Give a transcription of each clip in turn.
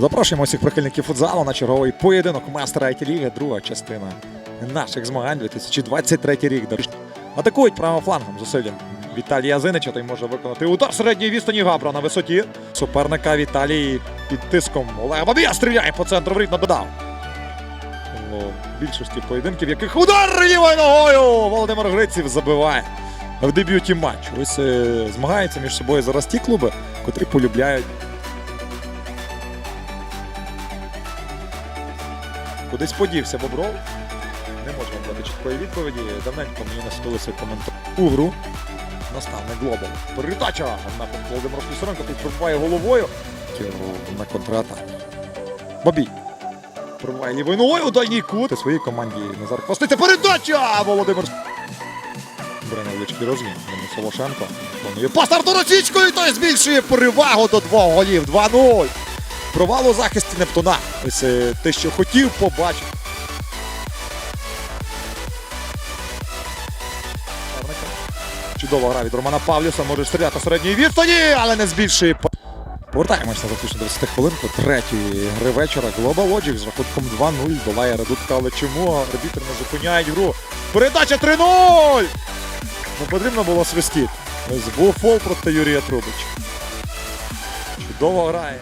Запрошуємо всіх прихильників футзалу на черговий поєдинок майстра IT ліги, друга частина наших змагань 2023 рік. Атакують правим флангом зусиллям Віталія Зинича. Той може виконати удар середньої відстані Габра на висоті. Суперника Віталій під тиском Олега Бабія стріляє по центру воріт додав. У більшості поєдинків, яких удар лівою ногою Володимир Гриців забиває в дебюті матчу. Ось е, змагаються між собою зараз ті клуби, котрі полюбляють Кудись подівся Бобров. Не можемо дати чіткої відповіді. Давненько мені насудилися коментар у гру. Наставник Глобал. Передача на Володимир Слюсаренко тут пробиває головою. На контратаку. Бабій. Пробиває лівою ногою у дальній кут. Своїй команді Назар Хвостиця. Передача! Володимир. Бере невеличкий розмін. Солошенко. Пас Артуру Росічкою. і Той збільшує перевагу до двох голів. 2-0. Провал у захисті Нептуна. Ось е, те, що хотів побачити. Чудова гра від Романа Павлюса. Може стріляти середньої відстані, але не збільшує. Повертаємося заключну 20 хвилинку третьої гри вечора. Global Logic з рахунком 2-0 долає редутка. Але чому арбітр не зупиняють гру? Передача 3-0! Ну, потрібно було свистіти. Ось був фол проти Юрія Трубича. Чудово грає.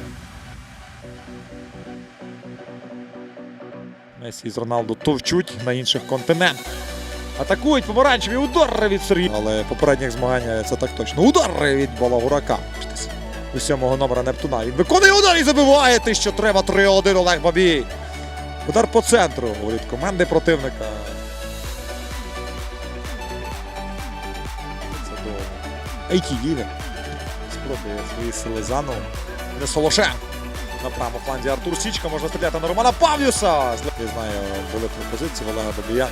Месі з Роналду товчуть на інших континентах. Атакують помаранчеві удари від Сергія. Але попередніх змагань це так точно. Удари від Балагурака. У сьомого номера Нептуна. Він виконує удар і забиває те, що треба 3-1 Олег Бабій. Удар по центру від команди противника. Це довго. Айкі Дівер. Спробує свої сили заново. Не Солошенко. На правому фланзі Артур Січка можна стріляти на Романа Павлюса. Я знаю, були пропозиції Олега Бабія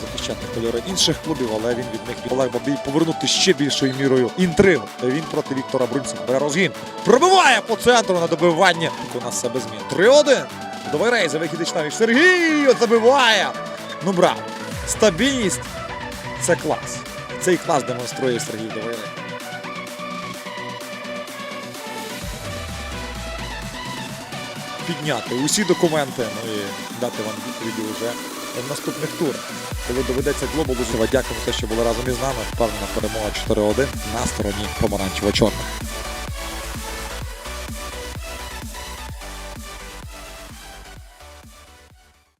захищати кольори інших клубів, але він від них Олег Бабій повернути ще більшою мірою інтригу. Він проти Віктора Брунцева. Бере розгін. Пробиває по центру на добивання. У нас себе змін. 3-1. Довий за вихід Ічнавіч. Сергій забиває. Ну браво. Стабільність це клас. Цей клас демонструє Сергій Довирей. Підняти усі документи ну і дати вам відповіді вже в наступних турах. Коли доведеться глобалу, дякую за те, що були разом із нами. Впевнена перемога 4-1 на стороні помаранчево-чорних.